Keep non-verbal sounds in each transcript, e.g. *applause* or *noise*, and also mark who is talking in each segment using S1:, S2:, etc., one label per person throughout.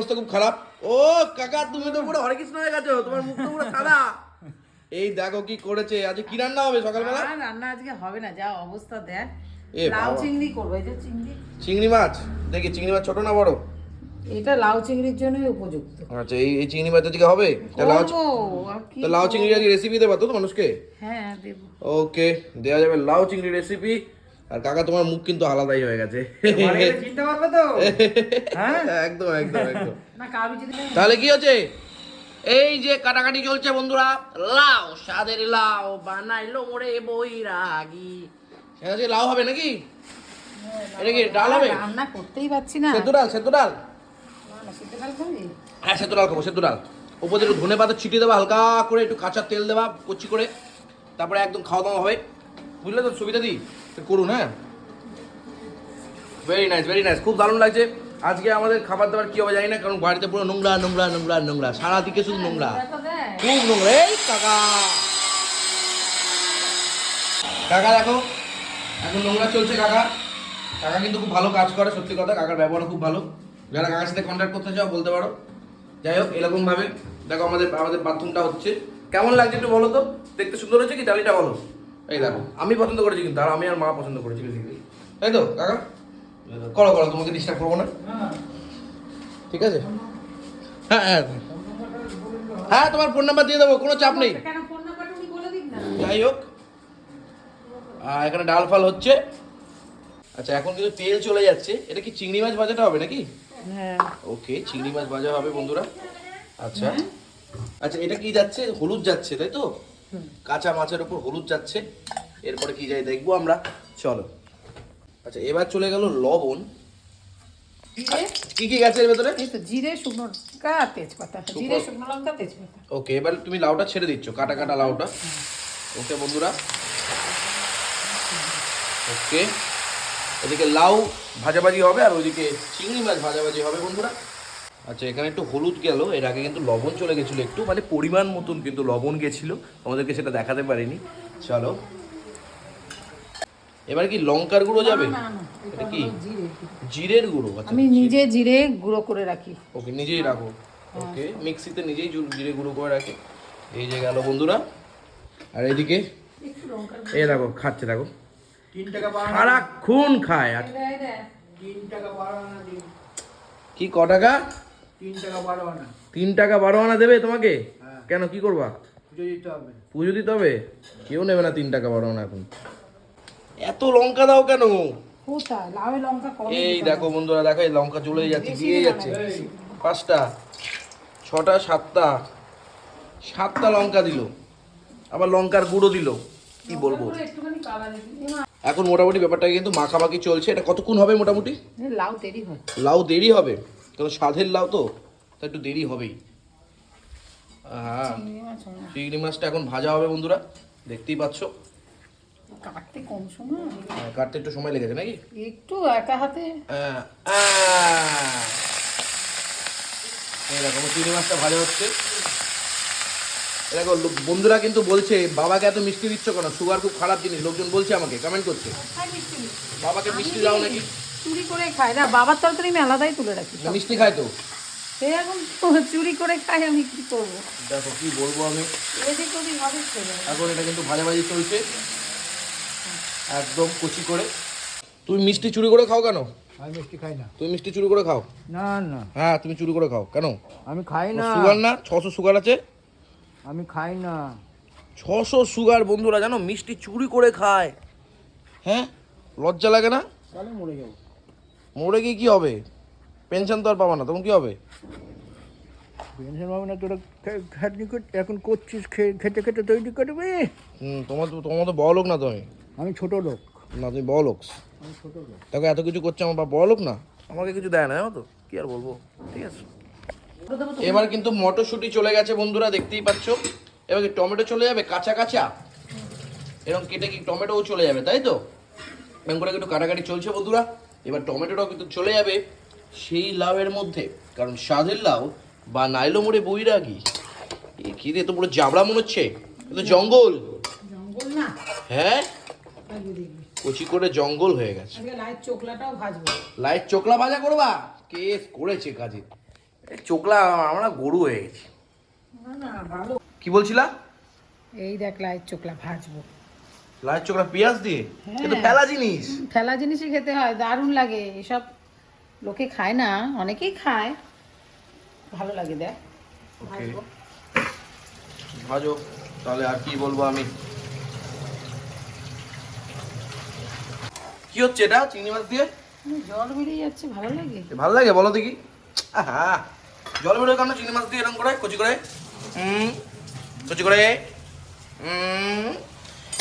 S1: অবস্থা খুব খারাপ। ও কাকা তুমি তো পুরো হরেকৃষ্ণ হয়ে গেছো তোমার মুখ তো পুরো সাদা। এই দেখো কি করেছে আজ কি রান্না হবে সকালবেলা?
S2: রান্না আজকে হবে না যা অবস্থা দেখ। লাউ চিংড়ি করব এই যে চিংড়ি।
S1: চিংড়ি মাছ? দেখি চিংড়ি মাছ ছোট না বড়?
S2: এটা লাউ চিংড়ির জন্যই উপযুক্ত।
S1: আচ্ছা এই এই চিংড়ি মাছ আজকে হবে? তা লাউ তা লাউ চিংড়ি আজকে রেসিপি দেবা তো মানুষকে?
S2: হ্যাঁ দেবো।
S1: ওকে দেওয়া যাবে লাউ চিংড়ি রেসিপি আর কাকা তোমার মুখ কিন্তু আলাদাই হয়ে গেছে।
S3: চিনতে পারবে তো। হ্যাঁ?
S1: একদম একদম একদম। *laughs*
S2: না কাবি যদি
S1: তাহলে কি হচ্ছে? এই যে কাটাকাটি চলছে বন্ধুরা লাউ স্বাদের লাউ বানাইলো মোরে বৈরাগী। এটা হচ্ছে লাউ হবে নাকি? এটা কি ডাল হবে?
S2: রান্না করতেই পারছি না।
S1: সেদ্ধ ডাল সেদ্ধ ডাল? হ্যাঁ সেদ্ধ ডাল খাব সেদ্ধ ডাল। উপরে একটু ধনে পাতা ছিটিয়ে দেবা হালকা করে একটু কাঁচা তেল দেবা কচি করে। তারপরে একদম খাওয়া দাওয়া হবে। বুঝলে তো সুবিধা দি করুন হ্যাঁ? ভেরি নাইস ভেরি নাইস খুব দারুণ লাগছে। আজকে আমাদের খাবার দাবার কি হবে জানি না, কারণ বাড়িতে পুরো নোংরা নোংরা নোংরা নোংরা। সারা দিকে শুধু নোংরা। খুব নোংরা। এই কাকা। কাকা, দেখো, এখন নোংরা চলছে কাকা। কাকা কিন্তু খুব ভালো কাজ করে, সত্যি কথা। কাকার ব্যবহার খুব ভালো। যারা কাকার সাথে কন্ট্যাক্ট করতে চাও, বলতে পারো। যাই হোক এরকম ভাবে দেখো, আমাদের আমাদের বাথরুমটা হচ্ছে। কেমন লাগছে একটু বলো তো? দেখতে সুন্দর হয়েছে কি? টালিটা বলো। এই দেখো। আমি পছন্দ করেছি কিন্তু আর আমি আর মা পছন্দ করেছি বেসিক্যালি তাই তো কাকা? করো করো তোমাকে ডিস্টার্ব করব না। ঠিক আছে? হ্যাঁ হ্যাঁ। হ্যাঁ তোমার ফোন নাম্বার দিয়ে দেবো কোনো চাপ নেই।
S2: কেন ফোন নাম্বারটা উনি বলে দিক না।
S1: যাই হোক। আর এখানে ডাল ফাল হচ্ছে। আচ্ছা এখন কিন্তু তেল চলে যাচ্ছে। এটা কি চিংড়ি মাছ ভাজাটা হবে নাকি?
S2: হ্যাঁ।
S1: ওকে চিংড়ি মাছ ভাজা হবে বন্ধুরা। আচ্ছা। আচ্ছা এটা কি যাচ্ছে? হলুদ যাচ্ছে তাই তো? কাঁচা মাছের উপর হলুদ যাচ্ছে। এরপরে কি যাই দেখব আমরা। চলো। আচ্ছা এবার চলে গেল লবণ। কি কি গেছে এর ভেতরে?
S2: জিরে শুকনো লঙ্কা তেজপাতা। জিরে শুকনো লঙ্কা তেজপাতা।
S1: ওকে এবার তুমি লাউটা ছেড়ে দিচ্ছ কাটা কাটা লাউটা। ওকে বন্ধুরা। ওকে। এদিকে লাউ ভাজাভাজি হবে আর ওইদিকে চিংড়ি মাছ ভাজাভাজি হবে বন্ধুরা। আচ্ছা এখানে একটু হলুদ গেল এর আগে কিন্তু লবণ চলে গেছিল একটু মানে পরিমাণ মতন কিন্তু লবণ গেছিল আমাদেরকে সেটা দেখাতে পারিনি। চলো। এবার কি লঙ্কার গুঁড়ো যাবে? এটা কি? জিরের গুঁড়ো আচ্ছা
S2: আমি নিজে জিরে গুঁড়ো করে রাখি।
S1: ওকে নিজেই রাখো। ওকে মিক্সিতে নিজেই জিরে গুঁড়ো করে রাখে। এই যে গেল বন্ধুরা। আর এইদিকে?
S2: একটু লঙ্কার
S1: এই দেখো খাচ্ছে দেখো। সারাক্ষণ খায়। আর কি ক টাকা?
S3: তিন টাকা বারো আনা।
S1: দেবে তোমাকে?
S3: হ্যাঁ।
S1: কেন কি করবা?
S3: পুজো দিতে হবে।
S1: হবে? কেউ নেবে না তিন টাকা বারো আনা এখন। এত লঙ্কা দাও কেন? এই দেখো বন্ধুরা দেখো এই লঙ্কা চলে যাচ্ছে দিয়ে যাচ্ছে। পাঁচটা ছটা সাতটা সাতটা লঙ্কা দিল। আবার লঙ্কার গুঁড়ো দিল। কি বলব? এখন মোটামুটি ব্যাপারটা কিন্তু মাখামাখি চলছে। এটা কতক্ষণ হবে মোটামুটি?
S2: লাউ দেরি হয়।
S1: লাউ দেরি হবে? কারণ সাধের লাউ তো তা একটু দেরি হবেই। হ্যাঁ
S2: চিংড়ি হয়
S1: মাছটা এখন ভাজা হবে বন্ধুরা দেখতেই পাচ্ছ।
S2: কাটতে কম সময়।
S1: হ্যাঁ, কাটতে একটু সময় লেগেছে নাকি?
S2: একটু একা হাতে।
S1: দেখো আমার চিংড়ি মাছটা ভাজা হচ্ছে। দেখো বন্ধুরা কিন্তু বলছে বাবাকে এত মিষ্টি দিচ্ছ কেন? সুগার খুব খারাপ জিনিস লোকজন বলছে আমাকে কমেন্ট করছে। বাবাকে মিষ্টি দাও নাকি?
S2: চুরি করে খাই না বাবার তরকারি আমি আলাদাই তুলে রাখি
S1: মিষ্টি খায় তো।
S2: সে এখন তো *laughs* চুরি করে খাই আমি কি করব?
S1: দেখো কি বলব আমি?
S2: এদিক ওদিক হবে
S1: এখন এটা কিন্তু ভাজাভাজি চলছে। একদম কুচি করে। তুমি মিষ্টি চুরি করে খাও কেন?
S3: আমি মিষ্টি খাই না।
S1: তুমি মিষ্টি চুরি করে খাও?
S3: না না।
S1: হ্যাঁ তুমি চুরি করে খাও। কেন?
S3: আমি খাই না।
S1: সুগার না? ছশো সুগার আছে?
S3: আমি খাই না।
S1: ছশো সুগার বন্ধুরা জানো? মিষ্টি চুরি করে খায়। হ্যাঁ? লজ্জা লাগে না?
S3: তাহলে মরে যাব।
S1: মরে গিয়ে কি হবে? পেনশন তো আর পাবা না তখন কি হবে?
S3: পেনশন পাবো না তোরা খাটনি এখন করছিস খেতে খেতে তৈরি করবে?
S1: হুম তোমার তো তোমার তো বড় লোক না তুমি?
S3: আমি ছোট লোক।
S1: না তুমি বড় লোক
S3: আমি ছোট লোক।
S1: দেখো এত কিছু করছে আমার বাবা বড় লোক না? আমাকে কিছু দেয় না জানো তো? কি আর বলব? ঠিক আছে। এবার কিন্তু মটরশুঁটি চলে গেছে বন্ধুরা দেখতেই পাচ্ছ। এবার টমেটো চলে যাবে? কাঁচা কাঁচা? এরকম কেটে কি টমেটোও চলে যাবে তাই তো? করে একটু কাটাকাটি চলছে বন্ধুরা। এবার টমেটোটাও কিন্তু চলে যাবে সেই লাউয়ের মধ্যে। কারণ স্বাদের লাউ বা নাইলো মোড়ে বইরাগি এ কি রে তো পুরো জাবড়া মনে হচ্ছে? এ তো জঙ্গল। হ্যাঁ? কচি করে জঙ্গল হয়ে গেছে।
S2: লাইট
S1: চোকলা ভাজা করবা? কেস করেছে কাজে। চোখলা আমরা গরু হয়ে গেছি। কি বলছিলা?
S2: এই দেখ লাইট চোখলা ভাজবো।
S1: লাল চোখলা পেঁয়াজ দিয়ে?
S2: হ্যাঁ।
S1: কিন্তু ফেলা জিনিস।
S2: ফেলা জিনিসই খেতে হয় দারুণ লাগে এসব লোকে খায় না অনেকেই খায়। ভালো লাগে দেখ।
S1: ভাজো তাহলে আর কি বলব আমি? কি হচ্ছে এটা চিংড়ি মাছ দিয়ে?
S2: জল বেরিয়ে যাচ্ছে ভালো লাগে।
S1: ভালো লাগে বলো দেখি। আহা জল বেরোয় কেন চিংড়ি মাছ দিয়ে এরকম করে? কচি করে? হুম কচি করে? হুম।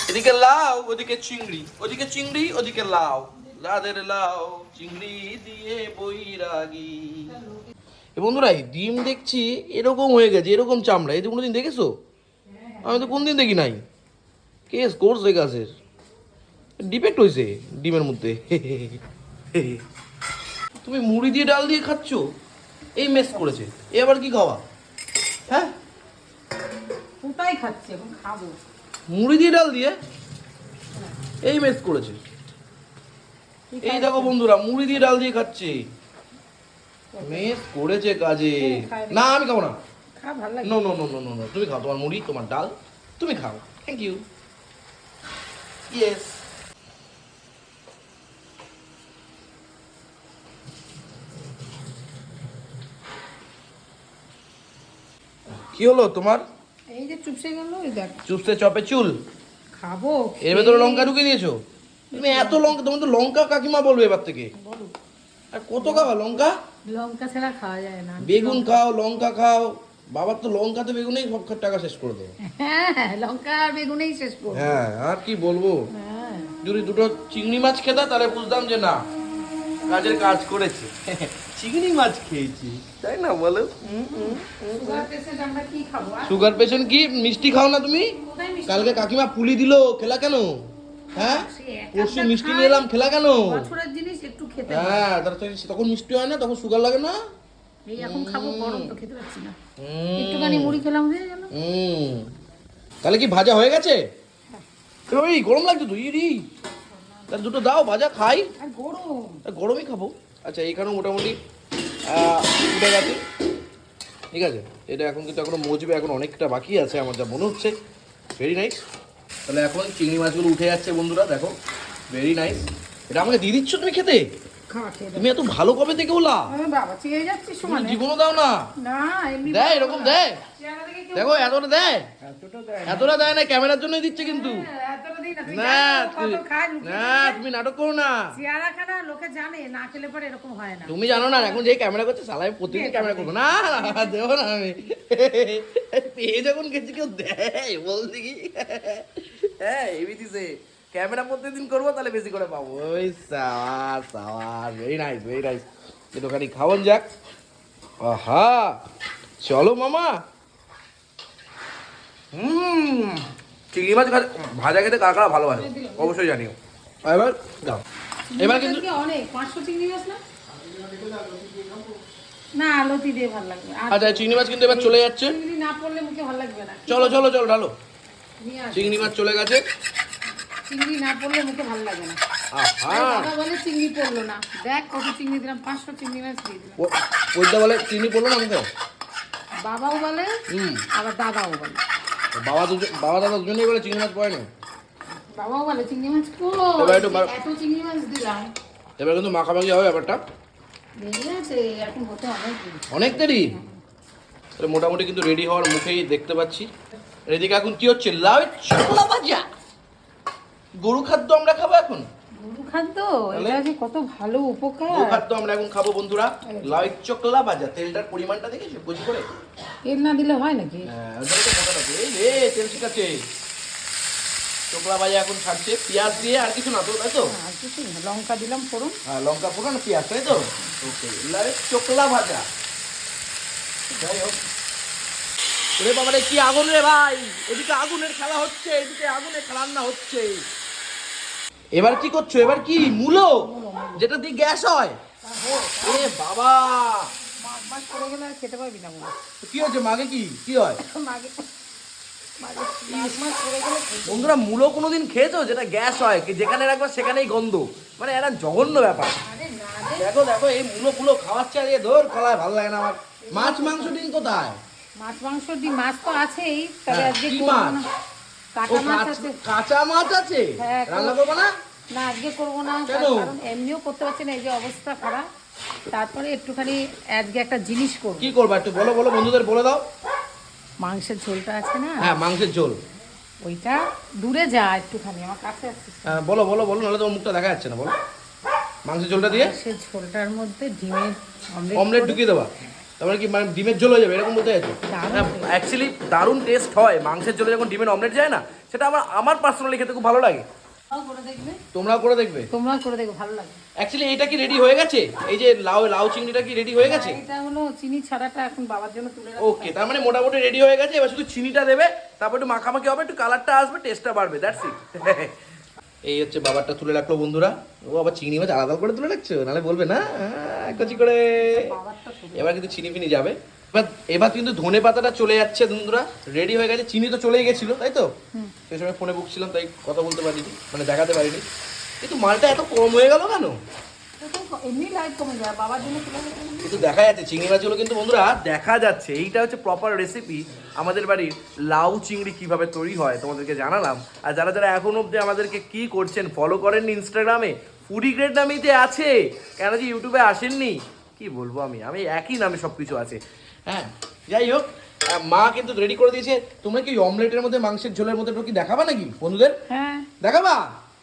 S1: এদিকে লাউ, ওদিকে চিংড়ি ওদিকে চিংড়ি, ওদিকে লাউ। লাদের লাউ চিংড়ি দিয়ে বৈরাগী। বন্ধুরা ডিম দেখছি এরকম হয়ে গেছে, এরকম চামড়া। এই কোনোদিন দেখেছ? আমি তো কোনদিন দেখি নাই। কেস করছে গাছের। ডিফেক্ট হয়েছে ডিমের মধ্যে। *laughs* তুমি মুড়ি দিয়ে ডাল দিয়ে খাচ্ছ? এই মেস করেছে। এ আবার কি খাওয়া? হ্যাঁ?
S2: ওটাই খাচ্ছি, এখন খাব।
S1: মুড়ি দিয়ে ডাল দিয়ে এই মেস করেছে। এই দেখো বন্ধুরা মুড়ি দিয়ে ডাল দিয়ে খাচ্ছে। মেস করেছে কাজে। না আমি খাব না। No no no no no তুমি খাও তোমার মুড়ি তোমার ডাল তুমি খাও। থ্যাংক ইউ ইয়েস কি হলো তোমার?
S2: এই যে চুপসে গেল ওই দেখ।
S1: চুপসে চপে চুল?
S2: খাব
S1: এর ভেতরে লঙ্কা ঢুকে দিয়েছ তুমি এত লঙ্কা তোমার তো লঙ্কা কাকিমা বলবে এবার থেকে। আর কত খাওয়া লঙ্কা?
S2: লঙ্কা ছাড়া খাওয়া যায় না।
S1: বেগুন খাও লঙ্কা খাও। বাবার তো লঙ্কাতে বেগুনেই সব টাকা শেষ করে দেবো
S2: হ্যাঁ লঙ্কা আর বেগুনেই শেষ করব।
S1: হ্যাঁ আর কি বলব?
S2: হ্যাঁ।
S1: যদি দুটো চিংড়ি মাছ খেতা তাহলে বুঝতাম যে না। কাজের কাজ করেছে। চিংড়ি মাছ খেয়েছি। তাই না বলো?
S2: সুগার পেশেন্ট কি খাব? আর
S1: সুগার পেশেন্ট কি? মিষ্টি খাও না তুমি? কালকে কাকিমা পুলি দিলো খেলা কেন? হ্যাঁ? পরশু মিষ্টি নিয়ে এলাম খেলা কেন?
S2: বছরের জিনিস একটু খেতে হয়।
S1: হ্যাঁ তার তো তখন মিষ্টি হয় না তখন সুগার লাগে না?
S2: এই এখন খাব গরম তো খেতে পাচ্ছি না। একটুখানি মুড়ি খেলাম হয়ে গেল।
S1: হুম। তাহলে কি ভাজা হয়ে গেছে? ওই গরম লাগছে তো ইরি। তাহলে দুটো দাও ভাজা খাই।
S2: গরম।
S1: গরমই খাব। আচ্ছা এখানেও মোটামুটি উঠে গেছে। ঠিক আছে? এটা এখন কিন্তু এখনও মজবে এখন অনেকটা বাকি আছে আমার যা মনে হচ্ছে। ভেরি নাইস তাহলে এখন চিংড়ি মাছগুলো উঠে যাচ্ছে বন্ধুরা দেখো। ভেরি নাইস এটা আমাকে দিয়ে দিচ্ছ তুমি খেতে? তুমি এত ভালো কবে থেকে ওলা? জীবনও দাও না। দেয় এরকম দেয়?
S2: দেখে
S1: এতটা দেয়?
S3: এতটা দেয়
S1: না। ক্যামেরার জন্যই দিচ্ছে কিন্তু।
S2: হ্যাঁ, না,
S1: না
S2: জানিস ও
S1: তুই
S2: কত খায় লুকিয়ে
S1: না
S2: লুকিয়ে।
S1: তুমি নাটক করো না।
S2: চেহারা লোকে জানে না খেলে পরে এরকম হয় না।
S1: তুমি জানো না এখন যে ক্যামেরা করছে সালাই প্রতিদিন ক্যামেরা করব। না না, দেবো না আমি। পেয়ে যখন গেছি কেউ দেয় বল দেখি। হ্যাঁ এবি দিছে ক্যামেরা প্রতিদিন করব তাহলে বেশি করে পাবো। ওই sour sour very nice very nice একটুখানি খাওয়ান যাক। আহা! চলো মামা। হুম চিংড়ি মাছ ভাজা খেতে কার কারা ভালোবাসে? অবশ্যই জানিও। এবার দাও এবার কিন্তু
S2: অনেক? পাঁচশো চিংড়ি মাছ না? না আলতি দিয়ে ভালো লাগবে আর
S1: আচ্ছা চিংড়ি মাছ কিন্তু এবার চলে যাচ্ছে।
S2: চিংড়ি না পড়লে মুখে ভালো লাগবে না।
S1: চলো চলো চলো ঢালো।
S2: নিয়ে
S1: চিংড়ি মাছ চলে গেছে।
S2: চিংড়ি না পড়লে মুখে ভালো লাগে না।
S1: আহা।
S2: বলে চিংড়ি পড়ল না। দেখ কত চিংড়ি দিলাম পাঁচশো চিংড়ি মাছ দিয়ে দিলাম।
S1: ও- ওইটা বলে চিংড়ি পড়ল না
S2: বাবাও বলে
S1: হুম।
S2: আবার দাদাও বলে।
S1: বাবা বাবা দাদা দুজনেই বলে চিংড়ি মাছ পড়ে না
S2: বাবাও বলে চিংড়ি মাছ
S1: এবার একটু বা-
S2: এত চিংড়ি মাছ দিলাম।
S1: এবার কিন্তু মাখামাখি হবে ব্যাপারটা।
S2: আছে হতে অনেক দেরি।
S1: অনেক দেরি? তাহলে মোটামুটি কিন্তু রেডি হওয়ার মুখেই দেখতে পাচ্ছি। এদিকে এখন কি হচ্ছে? লাউ ভাজা। গরু খাদ্য আমরা খাব এখন?
S2: খাদ্য এটা যে কত ভালো উপকার।
S1: খাদ্য আমরা এখন খাব বন্ধুরা। লাউ চকলা ভাজা তেলটার পরিমাণটা দেখেছ? বুঝি করে?
S2: তেল না দিলে হয় নাকি?
S1: হ্যাঁ, তেল শিখাচ্ছে। চোকলা ভাজা এখন ছাড়ছে। পেঁয়াজ দিয়ে আর কিছু না তো তাই তো?
S2: আর কিছু না। লঙ্কা দিলাম ফোড়ন।
S1: হ্যাঁ লঙ্কা ফোড়ন আর পেঁয়াজ তাই তো? ওকে লাইক চোকলা ভাজা। যাই হোক। রে বাবা রে কি আগুন রে ভাই! এদিকে আগুনের খেলা হচ্ছে এদিকে আগুনের রান্না হচ্ছে। এবার কি করছ? এবার কি? মূলো? যেটা দিয়ে গ্যাস হয়? এ বাবা!
S2: মাছ মাছ গেলে খেতে পারবি না
S1: কি মাগে কি? কি হয়?
S2: মাগে
S1: বন্ধুরা মূলো কোনোদিন খেয়েছো? যেটা গ্যাস হয় যেখানে রাখবা সেখানেই গন্ধ। মানে একটা জঘন্য ব্যাপার।
S2: না
S1: দেখো দেখো এই মূলো ফুলো খাওয়াচ্ছে আর এ ধর কলায় ভালো লাগে না আমার। মাছ মাংস ডিম কোথায়?
S2: মাছ মাংস ডিম মাছ তো আছেই তবে
S1: হ্যাঁ,
S2: আজকে
S1: কি মাছ?
S2: কাটা মাছ আছে।
S1: কাঁচা মাছ আছে?
S2: হ্যাঁ,
S1: রান্না করব। না?
S2: না আজকে করব না কারণ এমনিও করতে পারছি না এই যে অবস্থা খারাপ। তারপরে একটুখানি আজকে একটা জিনিস করব।
S1: কি করব একটু বলো বলো বন্ধুদের বলে দাও।
S2: মাংসের ঝোলটা আছে না?
S1: হ্যাঁ মাংসের ঝোল।
S2: ওইটা দূরে যা একটুখানি আমার কাছে
S1: হ্যাঁ, বলো বলো বলো নাহলে তোমার মুখটা দেখা যাচ্ছে না বলো। মাংসের ঝোলটা দিয়ে?
S2: সে ঝোলটার মধ্যে ডিমের
S1: অমলেট
S2: অমলেট
S1: ঢুকিয়ে দেবা। তারপরে কি মানে ডিমের ঝোল হয়ে যাবে? এরকম বলতে চাইছো? হ্যাঁ অ্যাকচুয়ালি দারুণ টেস্ট হয়। মাংসের ঝোলে যখন ডিমের অমলেট যায় না সেটা আমার আমার পার্সোনালি খেতে খুব ভালো লাগে।
S2: করে দেখবে।
S1: তোমরাও করে দেখবে?
S2: তোমরা করে দেখো ভালো লাগে।
S1: অ্যাকচুয়ালি এটা কি রেডি হয়ে গেছে? এই যে লাউ লাউ চিংড়িটা কি রেডি হয়ে গেছে?
S2: এটা হলো চিনি ছাড়াটা এখন বাবার জন্য তুলে রাখো
S1: ওকে তার মানে মোটামুটি রেডি হয়ে গেছে। এবার শুধু চিনিটা দেবে তারপর একটু মাখামাখি হবে একটু কালারটা আসবে টেস্টটা বাড়বে দ্যাটস ইট *laughs* এই হচ্ছে বাবারটা তুলে রাখল বন্ধুরা। ও আবার চিংড়ি মাছ আলাদা করে তুলে রাখছো নাহলে বলবে না কচি করে। এবার কিন্তু চিনি ফিনি যাবে। এবার এবার কিন্তু ধনে পাতাটা চলে যাচ্ছে বন্ধুরা। রেডি হয়ে গেছে চিনি তো চলেই গেছিল তাই তো? সেই সময় ফোনে বুকছিলাম তাই কথা বলতে পারিনি মানে দেখাতে পারিনি। কিন্তু মালটা এত কম হয়ে গেল কেন?
S2: দেখো,
S1: কিন্তু যাচ্ছে চিংড়ি মাছগুলো কিন্তু বন্ধুরা দেখা যাচ্ছে। এইটা হচ্ছে প্রপার রেসিপি আমাদের বাড়ির লাউ চিংড়ি কীভাবে তৈরি হয় তোমাদেরকে জানালাম। আর যারা যারা এখন অবধি আমাদেরকে কি করছেন ফলো ইনস্টাগ্রামে ফুডি গ্রেড নামেই আছে। কেন যে ইউটিউবে আসেননি? কি বলব আমি? আমি একই নামে সব কিছু আছে। হ্যাঁ যাই হোক মা কিন্তু রেডি করে দিয়েছে। তোমরা কি অমলেটের মধ্যে মাংসের ঝোলের মধ্যে একটু কি দেখাবা নাকি বন্ধুদের?
S2: হ্যাঁ।
S1: দেখাবা?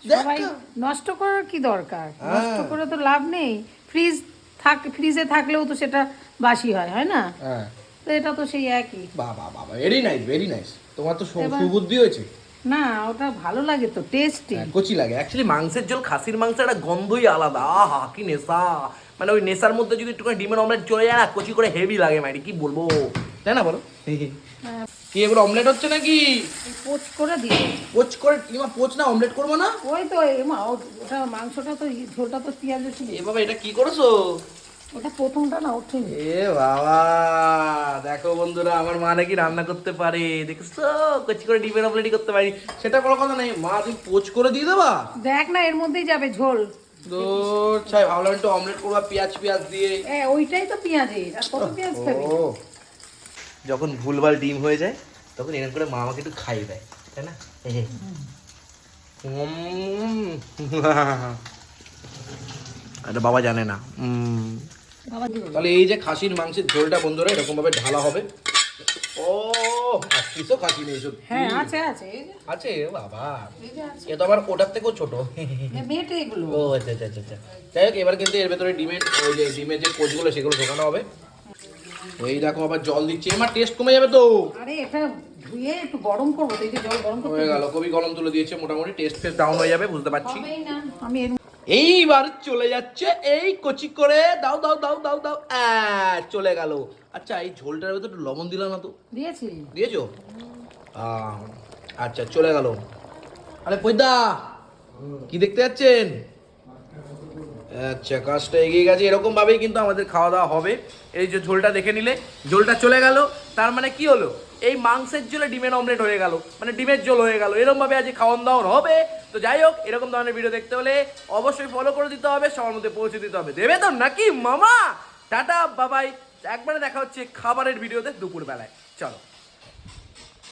S2: সবাই নষ্ট করার কি দরকার?
S1: হ্যাঁ।
S2: নষ্ট করে তো লাভ নেই। ফ্রিজ থাক ফ্রিজে থাকলেও তো সেটা বাসি হয় হয় না?
S1: হ্যাঁ।
S2: তো এটা তো সেই একই।
S1: বাবা বাবা ভেরি নাইস ভেরি নাইস তোমার তো সুবুদ্ধি হয়েছে।
S2: না ওটা ভালো লাগে তো টেস্টি
S1: হ্যাঁ, কচি লাগে। অ্যাকচুয়ালি মাংসের ঝোল খাসির মাংস একটা গন্ধই আলাদা। আহা কি নেশা। মানে ওই নেশার মধ্যে যদি একটুখানি ডিমের অমলেট চলে যায় না কচি করে হেভি লাগে মাইরি কি বলব? তাই না বলো? কি এগুলো অমলেট হচ্ছে নাকি?
S2: পোচ করে দিয়ে
S1: পোচ করে কিংবা পোচ না অমলেট করব না?
S2: ওই তো এমা ওটা মাংসটা তো ঝোলটা তো পেঁয়াজ ছিল।
S1: এ বাবা এটা কি করেছ?
S2: ওটা প্রথমটা না ওঠেনি।
S1: এ বাবা দেখো বন্ধুরা আমার মা নাকি রান্না করতে পারে। দেখছ? কচি করে ডিমের অমলেটই করতে পারি। সেটা কোনো কথা নেই। মা তুমি পোচ করে দিয়ে দেবা?
S2: দেখ না এর মধ্যেই যাবে ঝোল।
S1: দূর ছাই ভাবলাম একটু অমলেট করবা পেঁয়াজ পেঁয়াজ দিয়ে।
S2: এ, ওইটাই তো পেঁয়াজের আর কত পেঁয়াজ খাবি?
S1: যখন ভুলভাল ডিম হয়ে যায় তখন এরকম করে মা আমাকে একটু খাইয়ে দেয় তাই না। এটা বাবা জানে না। তাহলে এই যে খাসির মাংসের ঝোলটা বন্ধুরা এরকম ভাবে ঢালা হবে। ও পিসও খাসি নেই সত্যি।
S2: হ্যাঁ আছে আছে
S1: আছে? বাবা। এ তো আবার ওটার থেকেও ছোট।
S2: এ, মেটে এগুলো
S1: ও আচ্ছা আচ্ছা আচ্ছা আচ্ছা। যাই হোক এবার কিন্তু এর ভেতরে ডিমের ওই যে ডিমের যে কোচগুলো সেগুলো ঢোকানো হবে। এই দেখো আবার জল দিচ্ছে। এবার টেস্ট কমে যাবে তো।
S2: আরে এটা ধুয়ে একটু গরম করব তো এই যে জল গরম করতে
S1: হয়ে গেল কবি কলম তুলে দিয়েছে মোটামুটি টেস্ট ফেস্ট ডাউন হয়ে যাবে বুঝতে পারছি।
S2: আমি
S1: এইবার চলে যাচ্ছে এই কচি করে। দাও দাও দাও দাও দাও। চলে গেল। আচ্ছা এই ঝোলটার ভেতর একটু লবণ দিলাম না তো।
S2: দিয়েছি।
S1: দিয়েছ? আচ্ছা চলে গেল। আরে পৈদা কি দেখতে যাচ্ছেন? আচ্ছা কাজটা এগিয়ে গেছে। এরকম ভাবেই কিন্তু আমাদের খাওয়া দাওয়া হবে। এই যে ঝোলটা দেখে নিলে, ঝোলটা চলে গেল। তার মানে কি হলো? এই মাংসের ঝোলে ডিমের অমলেট হয়ে গেল। মানে ডিমের ঝোল হয়ে গেল। এরকম ভাবে আজকে খাওয়ান দাওয়ান হবে। তো যাই হোক, এরকম ধরনের ভিডিও দেখতে হলে অবশ্যই ফলো করে দিতে হবে। সবার মধ্যে পৌঁছে দিতে হবে। দেবে তো নাকি, মামা? টাটা বাবাই একবারে দেখা হচ্ছে খাবারের ভিডিওতে দুপুর বেলায় চলো।